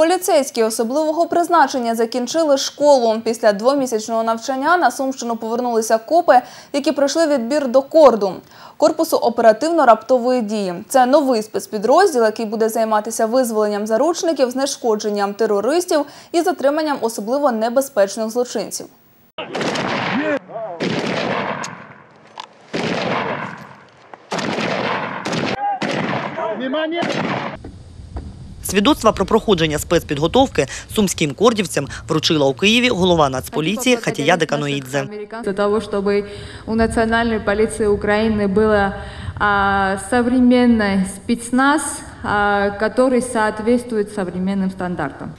Поліцейські особливого призначення закінчили школу. Після двомісячного навчання на Сумщину повернулися копи, які пройшли відбір до корду корпусу оперативно-раптової дії. Це новий спецпідрозділ, який буде займатися визволенням заручників, знешкодженням терористів і затриманням особливо небезпечних злочинців. Свідоцтва про проходження спецпідготовки сумським кордівцям вручила у Києві голова Нацполіції Хатія Деканоїдзе. Для того, чтобы у национальной полиции Украины было а, современный спецназ, а, который соответствует современным стандартам.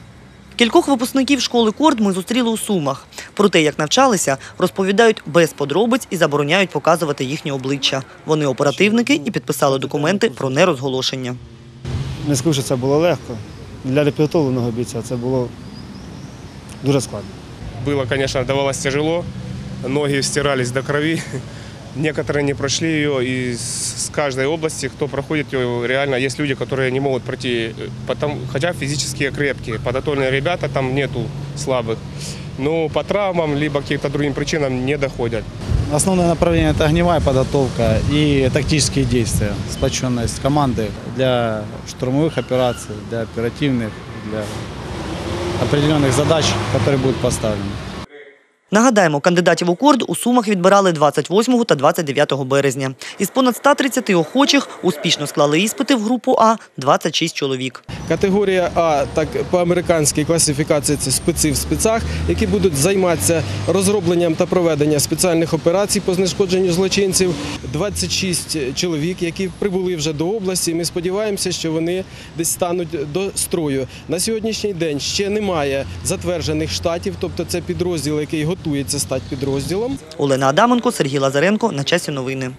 Кількох випускників школи Корд ми зустріли у Сумах. Про те, як навчалися, розповідають без подробиць і забороняють показувати їхні обличчя. Вони оперативники і підписали документи про нерозголошення. Не скажу, що це було легко. Для непідготовленого бійця це було дуже складно. Было, конечно, давалось тяжело, ноги стирались до крови. Некоторые не прошли ее, и с с каждой области, кто проходит ее, реально есть люди, которые не могут пройти, э, потому, хотя физически крепкие, подготовленные ребята, там нету слабых. Но по травмам, либо каким-то другим причинам не доходят. Основное направление – это огневая подготовка и тактические действия, сплоченность команды для штурмовых операций, для оперативных, для определенных задач, которые будут поставлены. Нагадаємо, кандидатів у корд у Сумах відбирали 28 та 29 березня. Із понад 130 охочих успішно склали іспити в групу А 26 чоловік. Категорія А, так по американській класифікації це специ в спецах, які будуть займатися розробленням та проведенням спеціальних операцій по знешкодженню злочинців. 26 чоловік, які прибули вже до області. Ми сподіваємося, що вони десь стануть до строю. На сьогоднішній день ще немає затверджених штатів, тобто це підрозділ, який готується стати підрозділом. Олена Адаменко, Сергій Лазаренко. На часі новини.